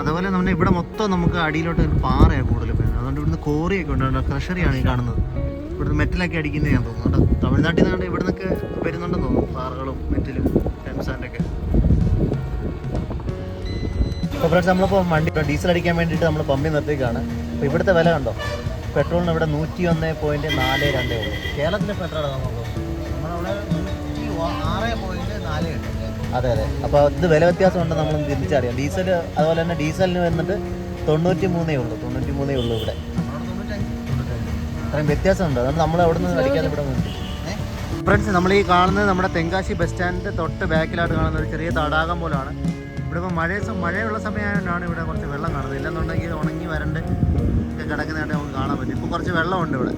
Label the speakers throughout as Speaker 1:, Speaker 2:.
Speaker 1: അതുപോലെ നമ്മുടെ ഇവിടെ മൊത്തം നമുക്ക് അടിയിലോട്ട് ഒരു പാറയാണ് കൂടുതൽ വരുന്നത്. അതുകൊണ്ട് ഇവിടുന്ന് കോറിയൊക്കെ ഉണ്ട്. ക്രഷറിയാണ് ഈ കാണുന്നത്. ഇവിടുന്ന് മെറ്റലൊക്കെ അടിക്കുന്നത് ഞാൻ തോന്നുന്നു. കേട്ടോ തമിഴ്നാട്ടിൽ നിന്നാണ് ഇവിടെ നിന്നൊക്കെ വരുന്നുണ്ടെന്ന് തോന്നുന്നു പാറകളും മെറ്റലും ടെൻസാൻഡൊക്കെ നമ്മളിപ്പോൾ വണ്ടി ഡീസൽ അടിക്കാൻ വേണ്ടിയിട്ട് നമ്മൾ പമ്പി നിർത്തിക്കാണ് അപ്പോൾ ഇവിടുത്തെ വില കണ്ടോ? പെട്രോളിന് ഇവിടെ നൂറ്റി ഒന്ന് പോയിന്റ് നാല് രണ്ടേ ഉള്ളൂ. കേരളത്തിൽ ഇപ്പോൾ എത്രയാണ് നമുക്ക് നമ്മളവിടെ നൂറ്റി ആറ് പോയിന്റ് നാല് എട്ട് അതെ അതെ. അപ്പോൾ ഇത് വില വ്യത്യാസം ഉണ്ട് നമ്മൾ തിരിച്ചറിയാം. ഡീസൽ അതുപോലെ തന്നെ ഡീസലിന് വന്നിട്ട് തൊണ്ണൂറ്റി മൂന്നേ ഉള്ളൂ. തൊണ്ണൂറ്റി മൂന്നേ ഉള്ളൂ ഇവിടെ. അത്രയും വ്യത്യാസമുണ്ട്. അതുകൊണ്ട് നമ്മൾ അവിടെ നിന്ന് അടിക്കാതെ ഇവിടെ ഫ്രണ്ട്സ് നമ്മൾ ഈ കാണുന്നത് നമ്മുടെ തെങ്കാശി ബസ് സ്റ്റാൻഡിന്റെ തൊട്ട് ബാക്കിലായിട്ട് കാണുന്ന ഒരു ചെറിയ തടാകം പോലാണ്. ഇവിടെ ഇപ്പോൾ മഴ മഴയുള്ള സമയമായതുകൊണ്ടാണ് ഇവിടെ കുറച്ച് വെള്ളം കാണുന്നത്. ഇല്ലെന്നുണ്ടെങ്കിൽ ഉണങ്ങി വരണ്ട് ഒക്കെ കിടക്കുന്നതായിട്ട് നമുക്ക് കാണാൻ പറ്റും. ഇപ്പോൾ കുറച്ച് വെള്ളമുണ്ട് ഇവിടെ.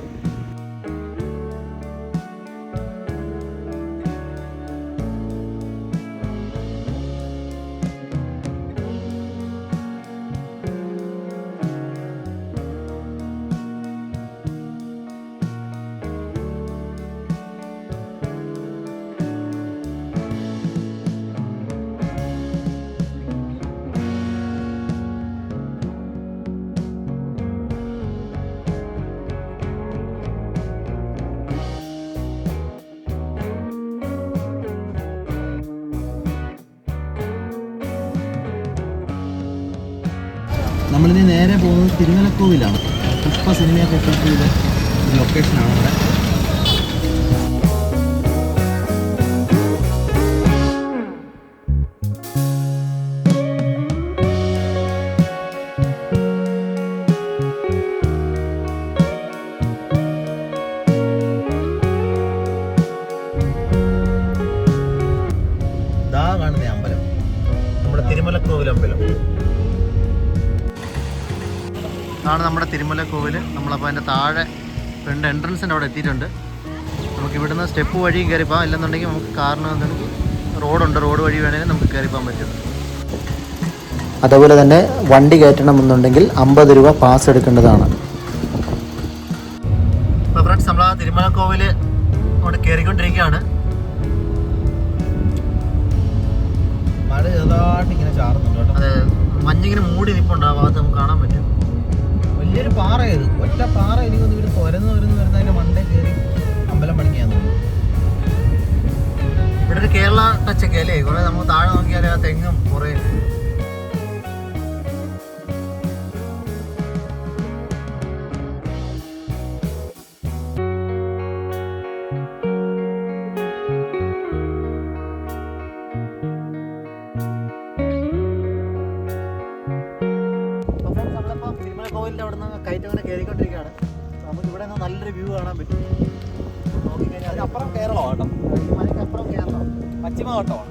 Speaker 1: നമ്മളിനി നേരെ പോകുന്നത് തിരുമലക്കോവിലാണ് പുഷ്പ സിനിമയൊക്കെ ഷൂട്ട് ചെയ്ത ലൊക്കേഷനാണ് ഇവിടെ അമ്പലം. നമ്മുടെ തിരുമലക്കോവിൽ അമ്പലം. ഇതാണ് നമ്മുടെ തിരുമല കോവിൽ നമ്മളപ്പോൾ അതിന്റെ താഴെ ഫ്രണ്ട് എൻട്രൻസിന്റെ അവിടെ എത്തിയിട്ടുണ്ട്. നമുക്ക് ഇവിടുന്ന് സ്റ്റെപ്പ് വഴിയും കയറി പോകാം. ഇല്ലെന്നുണ്ടെങ്കിൽ നമുക്ക് കാറിന് വന്നിട്ടുണ്ടെങ്കിൽ റോഡുണ്ട് റോഡ് വഴി വേണമെങ്കിൽ നമുക്ക് കയറി പോകാൻ പറ്റും.
Speaker 2: അതുപോലെ തന്നെ വണ്ടി കയറ്റണമെന്നുണ്ടെങ്കിൽ അമ്പത് രൂപ പാസ് എടുക്കേണ്ടതാണ്.
Speaker 1: അപ്പോൾ ഫ്രണ്ട്സ് നമ്മൾ ആ തിരുമല കോവിൽ അവിടെ കയറിക്കൊണ്ടിരിക്കുകയാണ്
Speaker 3: മഴ ചെറുതായിട്ട് ഇങ്ങനെ ചാറുന്നുണ്ട്
Speaker 1: അതെ മഞ്ഞിങ്ങനെ മൂടി നിൽപ്പുണ്ട് ആ ഭാഗത്ത് നമുക്ക് കാണാൻ പറ്റും.
Speaker 3: പാറ ഇത് ഒറ്റ പാറ എനിക്ക് തോന്നുന്നു ഇവർ തുരന്ന് തുരന്ന് വരുന്നതിന്റെ മണ്ടേ കയറി അമ്പലം പണിക്കാന്ന് തോന്നുന്നു.
Speaker 1: ഇവിടെ കേരള ടച്ചൊക്കെ അല്ലേ? കുറേ നമ്മൾ താഴെ നോക്കിയാൽ ആ തെങ്ങും കുറേ
Speaker 3: കേരളം കേട്ടോ
Speaker 1: കേരളം.
Speaker 3: പശ്ചിമഘട്ടമാണ്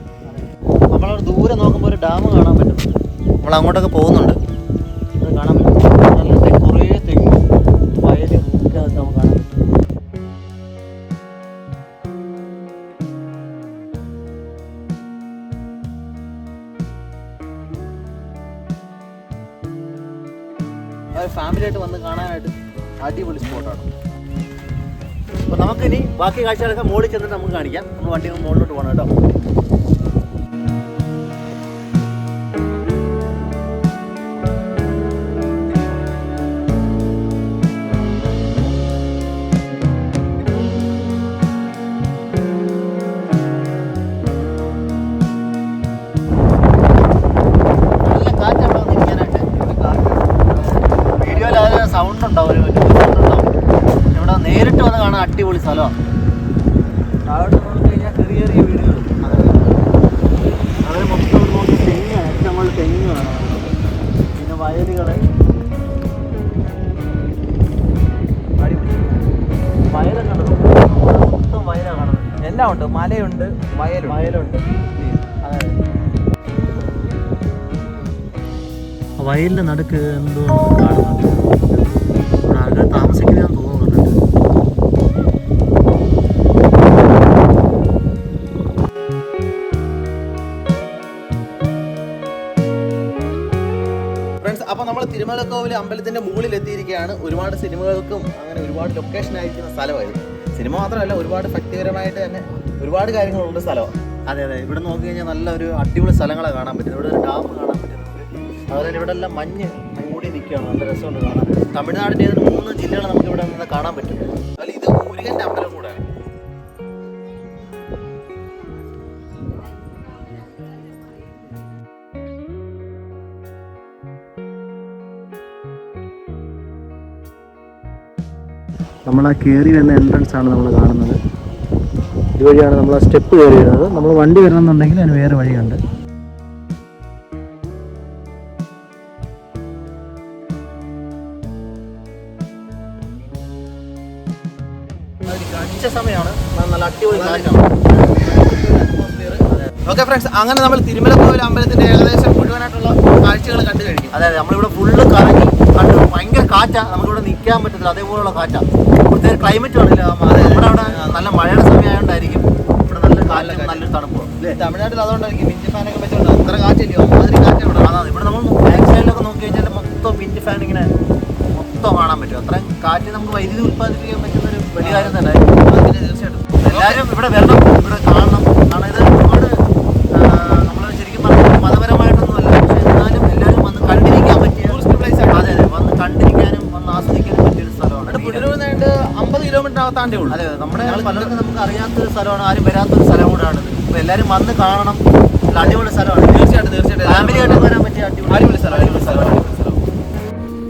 Speaker 1: നമ്മളവിടെ ദൂരെ നോക്കുമ്പോൾ ഒരു ഡാം കാണാൻ പറ്റുന്നുണ്ട്. നമ്മൾ അങ്ങോട്ടൊക്കെ പോകുന്നുണ്ട്. അത് കാണാൻ പറ്റും. നല്ല കുറേ തെങ്ങ് വയലും ഒക്കെ അത് നമുക്ക് കാണാൻ പറ്റും. ഫാമിലി ആയിട്ട് വന്ന് കാണാനായിട്ട് അടിപൊളി സ്പോട്ടാണ് അപ്പോൾ നമുക്കിനി ബാക്കി കാഴ്ചകളൊക്കെ മോളിൽ ചെന്നിട്ട് നമുക്ക് കാണിക്കാം. നമ്മൾ വണ്ടി മുകളിലോട്ട് പോകണം കേട്ടോ. കാണാൻ അടിപൊളി സ്ഥലമാണ് താഴോട്ട് നോക്കി കഴിഞ്ഞാൽ ചെറിയ ചെറിയ വീടുകൾ അവർ മൊത്തം നോക്കി തെങ്ങ് ഏറ്റവും കൂടുതൽ തെങ്ങ് കാണാം പിന്നെ വയലുകൾ അടിപൊളി. വയലൊക്കെ ഉണ്ടോ? മൊത്തം വയലാണ് കാണുന്നത്.
Speaker 3: എല്ലാം ഉണ്ട്. മലയുണ്ട് വയലുണ്ട്.
Speaker 1: വയലുണ്ട്. അതെ. വയലിന്റെ നടുക്ക് എന്തോ കാണുന്നുണ്ട്. ആൾക്കാർ താമസിക്കുന്നതെന്ന് തോന്നുന്നുണ്ട്.
Speaker 3: തിരുമലക്കോവിൽ അമ്പലത്തിന്റെ മുകളിൽ എത്തിയിരിക്കുകയാണ് ഒരുപാട് സിനിമകൾക്കും അങ്ങനെ ഒരുപാട് ലൊക്കേഷൻ ആയിരിക്കുന്ന സ്ഥലമായിരുന്നു സിനിമ മാത്രമല്ല ഒരുപാട് ഭക്തിപരമായിട്ട് തന്നെ ഒരുപാട് കാര്യങ്ങളുണ്ട് സ്ഥലമാണ്
Speaker 1: അതെ അതെ. ഇവിടെ നോക്കി കഴിഞ്ഞാൽ നല്ല ഒരു അടിപൊളി സ്ഥലങ്ങളെ കാണാൻ പറ്റും ഇവിടെ ഒരു ഡാം കാണാൻ പറ്റും അതുപോലെ ഇവിടെ എല്ലാം മഞ്ഞ് മൂടി നിൽക്കുകയാണ്. നല്ല രസമുണ്ട് കാണാൻ. തമിഴ്നാടിന്റെ ഏതൊരു മൂന്ന് ജില്ലകൾ നമുക്ക് ഇവിടെ നിന്ന് കാണാൻ പറ്റും
Speaker 3: അതിൽ ഇത്
Speaker 1: നമ്മൾ ആ കയറി വരുന്ന എൻട്രൻസ് ആണ് നമ്മൾ കാണുന്നത്. ഇതുവഴിയാണ് നമ്മൾ ആ സ്റ്റെപ്പ് കയറി വരുന്നത് നമ്മൾ വണ്ടി വരണമെന്നുണ്ടെങ്കിൽ അതിന് വേറെ വഴിയുണ്ട്. സമയമാണ്. നല്ല അടിപൊളി
Speaker 3: ഓക്കെ ഫ്രണ്ട്സ് അങ്ങനെ നമ്മൾ തിരുമലക്കോവിൽ അമ്പലത്തിന്റെ ഏകദേശം മുഴുവനായിട്ടുള്ള കാഴ്ചകൾ കണ്ടു കഴിഞ്ഞു.
Speaker 1: അതായത് അതെ. നമ്മളിവിടെ ഫുള്ള് കറങ്ങി കണ്ടു. ഭയങ്കര കാറ്റാ. നമുക്കിവിടെ നിൽക്കാൻ പറ്റത്തില്ല. അതേപോലുള്ള കാറ്റാണ് ഇവിടുത്തെ ക്ലൈമറ്റ് ആണല്ലോ നമ്മുടെ അവിടെ നല്ല മഴയുടെ സമയമായോണ്ടായിരിക്കും ഇവിടെ നല്ല കാറ്റും നല്ലൊരു തണുപ്പ്.
Speaker 3: തമിഴ്നാട്ടിൽ അതുകൊണ്ടായിരിക്കും മിഞ്ചി ഫാനൊക്കെ വെച്ചോണ്ട് അത്ര കാറ്റില്ലയോ അതിന് കാറ്റ് ഇവിടെ.
Speaker 1: അതാണ്. ഇവിടെ നമ്മൾ ബാക്ക് സൈഡിലൊക്കെ നോക്കി കഴിഞ്ഞാൽ മൊത്തം വിൻഡ് ഫാൻ ഇങ്ങനെ മൊത്തം കാണാൻ പറ്റും. അത്രയും കാറ്റ് നമുക്ക് വൈദ്യുതി ഉത്പാദിപ്പിക്കാൻ പറ്റുന്ന ഒരു വലിയ കാര്യം തന്നെ.
Speaker 3: തീർച്ചയായിട്ടും.
Speaker 1: എല്ലാവരും ഇവിടെ വരണം. ഇവിടെ കാണണം. കാരണം ഇത് ഒരുപാട് നമ്മൾ ശരിക്കും പറഞ്ഞാൽ മതപരമായിട്ടൊന്നുമല്ല പക്ഷേ എന്നാലും എല്ലാവരും വന്ന് കണ്ടിരിക്കാൻ പറ്റിയ
Speaker 3: ടൂറിസ്റ്റ് പ്ലേസ് ആണ്
Speaker 1: അതെ അതെ വന്ന് കണ്ടിരിക്കാനും വന്ന് ആസ്വദിക്കാനും പറ്റിയൊരു സ്ഥലമാണ്
Speaker 3: പുനരുവന്നായിട്ട് അകത്താണ്ടേ ഉള്ളൂ.
Speaker 1: അതെ നമ്മുടെ പലർക്കും നമുക്ക് അറിയാത്തൊരു സ്ഥലമാണ് ആരും വരാത്തൊരു സ്ഥലം കൂടാണ് അപ്പൊ എല്ലാരും വന്ന് കാണണം. അടിപൊളി സ്ഥലമാണ്.
Speaker 3: തീർച്ചയായിട്ടും തീർച്ചയായിട്ടും.
Speaker 1: ഫാമിലി ആയിട്ട് വരാൻ പറ്റിയ അടിപൊളി
Speaker 3: അടിപൊളി സ്ഥലം അടിപൊളി സ്ഥലം അപ്പൊ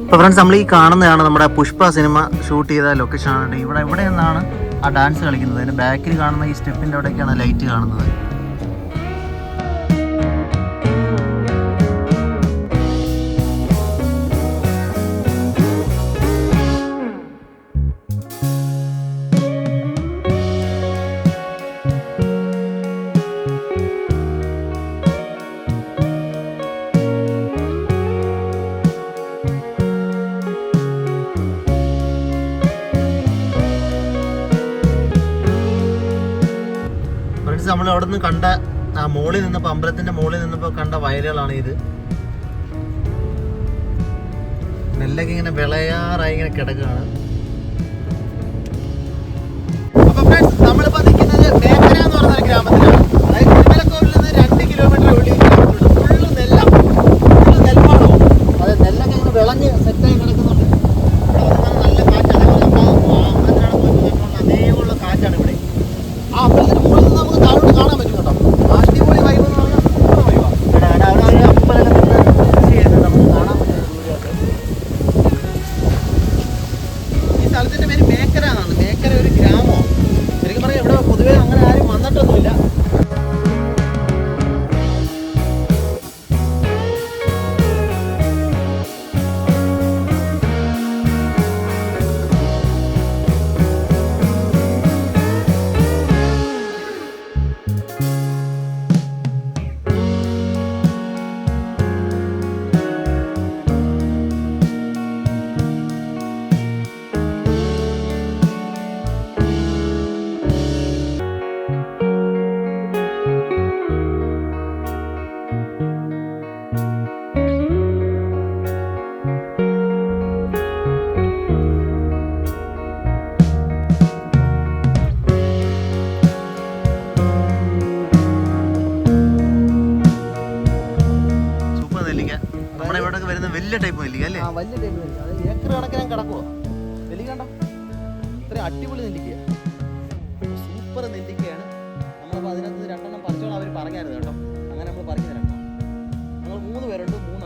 Speaker 1: അപ്പോൾ ഫ്രണ്ട്സ് നമ്മൾ ഈ കാണുന്നതാണ് നമ്മുടെ പുഷ്പ സിനിമ ഷൂട്ട് ചെയ്ത ലൊക്കേഷൻ ആണ്. ഇവിടെ ഇവിടെ നിന്നാണ് ആ ഡാൻസ് കളിക്കുന്നത്. അതിന്റെ ബാക്കിൽ കാണുന്ന ഈ സ്റ്റെപ്പിന്റെ അവിടേക്കാണ് ലൈറ്റ് കാണുന്നത്. നമ്മൾ അവിടെ നിന്ന് കണ്ട ആ മോളിൽ നിന്നപ്പോൾ അമ്പലത്തിന്റെ മോളിൽ നിന്നപ്പോൾ കണ്ട വയലുകളാണ് ഇത്. നെല്ലൊക്കെ ഇങ്ങനെ വിളയാറായി ഇങ്ങനെ കിടക്കുകയാണ്.
Speaker 3: കിടക്കുവോ? നെല്ലിക്കണ്ട? ഇത്രയും അടിപൊളി നെല്ലിക്ക. സൂപ്പർ നെല്ലിക്കയാണ്. നമ്മളിപ്പോൾ അതിനകത്ത് രണ്ടെണ്ണം പറിച്ചോളാം അവർ പറഞ്ഞായിരുന്നു കേട്ടോ. അങ്ങനെ നമ്മൾ പറിച്ചു തരണം നമ്മൾ മൂന്ന് പേരുണ്ട് മൂന്ന്